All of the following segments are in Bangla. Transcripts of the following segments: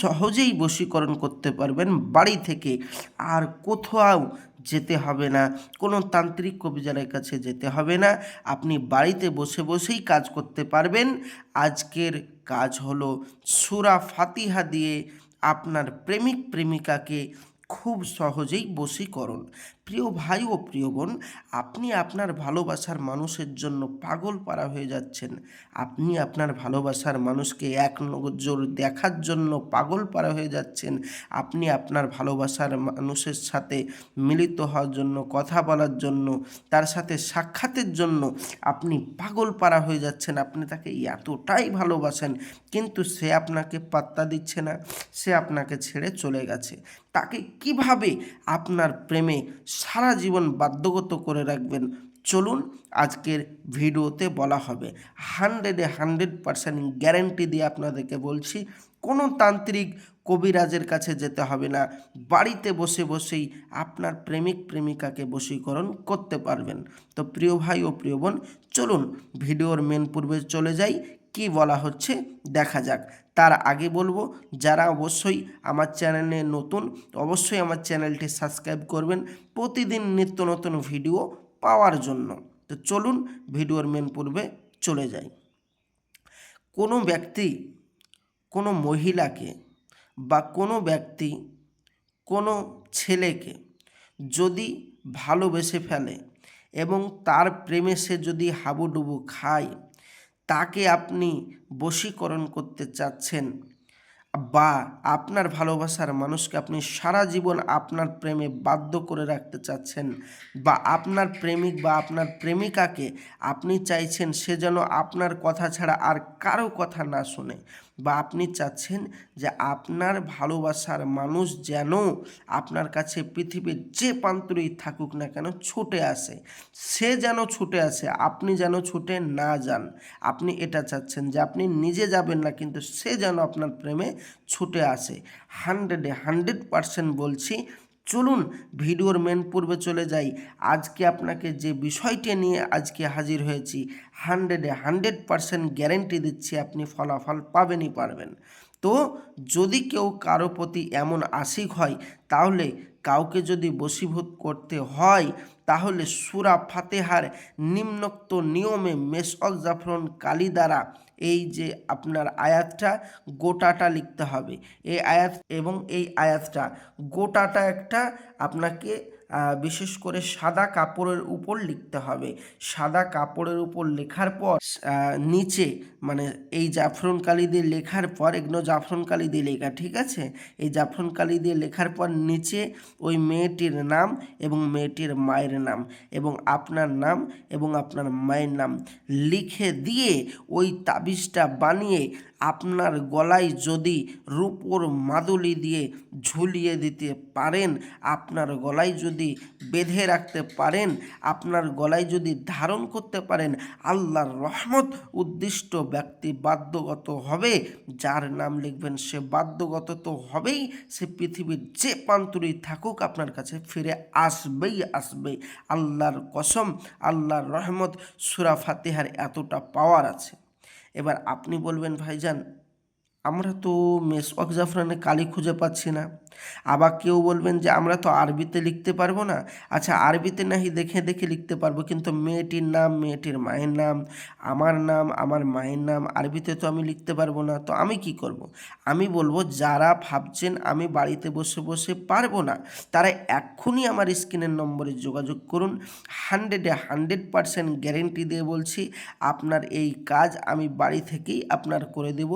সহজেই বশীকরণ করতে পারবেন। বাড়ি থেকে আর কোথাও যেতে হবে না। কোনো তান্ত্রিক কবিজারের কাছে যেতে হবে না। আপনি বাড়িতে বসে বসেই কাজ করতে পারবেন। আজকের কাজ হলো সুরা ফাতিহা দিয়ে আপনার প্রেমিক প্রেমিকাকে খুব সহজেই বশীকরণ। প্রিয় ভাই ও প্রিয় বোন, আপনি আপনার ভালোবাসার মানুষের জন্য পাগল পারা হয়ে যাচ্ছেন। আপনি আপনার ভালোবাসার মানুষকে এক নজর দেখার জন্য পাগল পারা হয়ে যাচ্ছেন। আপনি আপনার ভালোবাসার মানুষের সাথে মিলিত হওয়ার জন্য, কথা বলার জন্য, তার সাথে সাক্ষাতের জন্য আপনি পাগল পারা হয়ে যাচ্ছেন। আপনি তাকে এতটাই ভালোবাসেন, কিন্তু সে আপনাকে পাত্তা দিচ্ছে না, সে আপনাকে ছেড়ে চলে গেছে। তাকে কীভাবে আপনার প্রেমে সারা জীবন বাধ্যগত করে রাখবেন। চলুন আজকের ভিডিওতে বলা হবে। হান্ড্রেডে হান্ড্রেড পার্সেন্ট গ্যারেন্টি দিয়ে আপনাদেরকে বলছি, কোনো তান্ত্রিক কবিরাজের কাছে যেতে হবে না। বাড়িতে বসে বসেই আপনার প্রেমিক প্রেমিকাকে বশীকরণ করতে পারবেন। তো প্রিয় ভাই ও প্রিয় বোন, চলুন ভিডিওর মেন পূর্বে চলে যাই। কি বলা হচ্ছে? দেখা যাক। তার আগে বলব, যারা অবশ্যই আমার চ্যানেলে নতুন, অবশ্যই আমার চ্যানেলটি সাবস্ক্রাইব করবেন প্রতিদিন নিত্য নতুন ভিডিও পাওয়ার জন্য। তো চলুন ভিডিওর মেন পূর্বে চলে যাই। কোনো ব্যক্তি কোনো মহিলাকে বা কোনো ব্যক্তি কোনো ছেলেকে যদি ভালোবেসে ফেলে এবং তার প্রেমে সে যদি হাবুডুবু খায় তাকে আপনি বশীকরণ করতে চাচ্ছেন বা আপনার ভালোবাসার মানুষকে আপনি সারা জীবন আপনার প্রেমে বাধ্য করে রাখতে চাচ্ছেন বা আপনার প্রেমিক বা আপনার প্রেমিকাকে আপনি চাইছেন সে যেন আপনার কথা ছাড়া আর কারও কথা না শোনে। বা আপনি চাচ্ছেন যে আপনার ভালোবাসার মানুষ যেন আপনার কাছে পৃথিবীর যে প্রান্তরেই থাকুক না কেন ছুটে আসে। সে যেন ছুটে আসে, আপনি যেন ছুটে না যান। আপনি এটা চাচ্ছেন যে আপনি নিজে যাবেন না, কিন্তু সে যেন আপনার প্রেমে ছুটে আসে। হান্ড্রেডে হান্ড্রেড পারসেন্ট বলছি চলুন ভিডিওর মেন পূর্বে চলে যাই। আজকে আপনাকে যে বিষয়টি নিয়ে আজকে হাজির হয়েছি হান্ড্রেডে হান্ড্রেড পারসেন্ট গ্যারেন্টি দিচ্ছি আপনি ফলাফল পাবেনই পারবেন। তো যদি কেউ কারও প্রতি এমন আশিক হয়, তাহলে কাউকে যদি বশীভূত করতে হয়, তাহলে সুরা ফাতেহার নিম্নোক্ত নিয়মে মেসল জাফরন কালি দ্বারা এই যে আপনার আয়াতটা, গোটাটা লিখতে হবে। এই আয়াত এবং এই আয়াতটা, গোটাটা একটা আপনাকে বিশেষ করে সাদা কাপড়ের উপর লিখতে হবে। সাদা কাপড়ের উপর লেখার পর নিচে মানে এই জাফরন কালি দিয়ে লেখার পর, এগুলো জাফরন কালি দিয়ে লেখা, ঠিক আছে? এই জাফরন কালি দিয়ে লেখার পর নিচে ওই মেয়েটির নাম এবং মেয়েটির মায়ের নাম এবং আপনার নাম এবং আপনার মায়ের নাম লিখে দিয়ে ওই তাবিজটা বানিয়ে আপনার গলায় যদি রূপোর মাদুলি দিয়ে ঝুলিয়ে দিতে পারেন, আপনার গলায় যদি বেঁধে রাখতে পারেন, আপনার গলায় যদি ধারণ করতে পারেন, আল্লাহর রহমত উদ্দিষ্ট ব্যক্তি বাধ্যগত হবে। যার নাম লিখবেন, সে বাধ্যগত তো হবেই, সে পৃথিবীর যে প্রান্তরেই থাকুক আপনার কাছে ফিরে আসবেই আসবে। আল্লাহর কসম, আল্লাহর রহমত, সুরা ফাতেহার এতটা পাওয়ার আছে। এবার আপনি বলবেন, ভাইজান আমরা তো মেসওয়াক জাফরানে কালি খুঁজে পাচ্ছি না। আবার কেউ বলবেন যে আমরা তো আরবিতে লিখতে পারব না। আচ্ছা আরবিতে নাহি দেখে দেখে লিখতে পারব, কিন্তু মেয়েটির নাম, মেয়েটির মায়ের নাম, আমার নাম, আমার মায়ের নাম, আরবিতে তো আমি লিখতে পারব না। তো আমি কি করব। আমি বলব, যারা ভাবছেন আমি বাড়িতে বসে বসে পারব না, তারা এক্ষুনি আমার স্ক্রিনের নম্বরে যোগাযোগ করুন। হান্ড্রেডে হান্ড্রেড পারসেন্ট গ্যারেন্টি দিয়ে বলছি, আপনার এই কাজ আমি বাড়ি থেকেই আপনার করে দেব।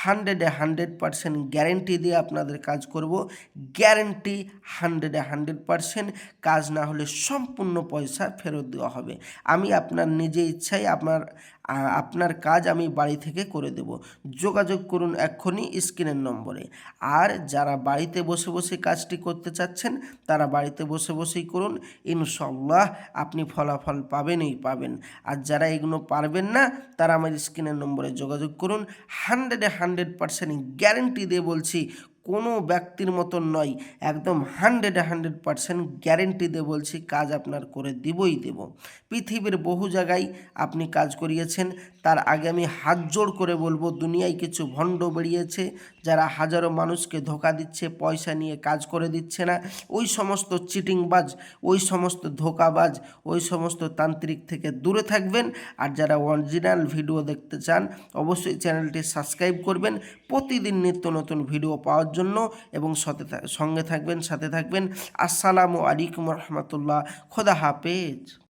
হান্ড্রেডে হান্ড্রেড পারসেন্ট গ্যারেন্টি দিয়ে আপনাদের কাজ করব। গ্যারেন্টি হান্ড্রেডে হান্ড্রেড পারসেন্ট কাজ না হলে সম্পূর্ণ পয়সা ফেরত দেওয়া হবে। আমি আপনার নিজে ইচ্ছায় আপনার আপনার কাজ আমি বাড়ি থেকে করে দেব। যোগাযোগ করুন এক্ষুনি স্ক্রিনের নম্বরে। আর যারা বাড়িতে বসে বসে কাজটি করতে চাচ্ছেন, তারা বাড়িতে বসে বসেই করুন। ইনশাল্লাহ আপনি ফলাফল পাবেনই পাবেন। আর যারা এগুলো পারবেন না, তারা আমার স্ক্রিনের নম্বরে যোগাযোগ করুন। হান্ড্রেডে হান্ড্রেড পার্সেন্ট গ্যারেন্টি দিয়ে বলছি কোনো ব্যক্তির মতন নয়। একদম হান্ড্রেড হান্ড্রেড পারসেন্ট গ্যারেন্টি দিয়ে বলছি, কাজ আপনার করে দিবই দেব। পৃথিবীর বহু জায়গায় আপনি কাজ করিয়েছেন, তার আগে আমি হাত জোড় করে বলব, দুনিয়ায় কিছু ভণ্ড বেরিয়েছে, যারা হাজারো মানুষকে ধোকা দিচ্ছে, পয়সা নিয়ে কাজ করে দিচ্ছে না। ওই সমস্ত চিটিংবাজ, ওই সমস্ত ধোকাবাজ, ওই সমস্ত তান্ত্রিক থেকে দূরে থাকবেন। আর যারা অরিজিনাল ভিডিও দেখতে চান, অবশ্যই চ্যানেলটি সাবস্ক্রাইব করবেন। প্রতিদিন নিত্য নতুন ভিডিও পাওয়ার জন্য এবং সাথে থা- সঙ্গে থাকবেন সাথে থাকবেন। আসসালামু আলাইকুম রহমতুল্লাহ। খোদা হাফেজ।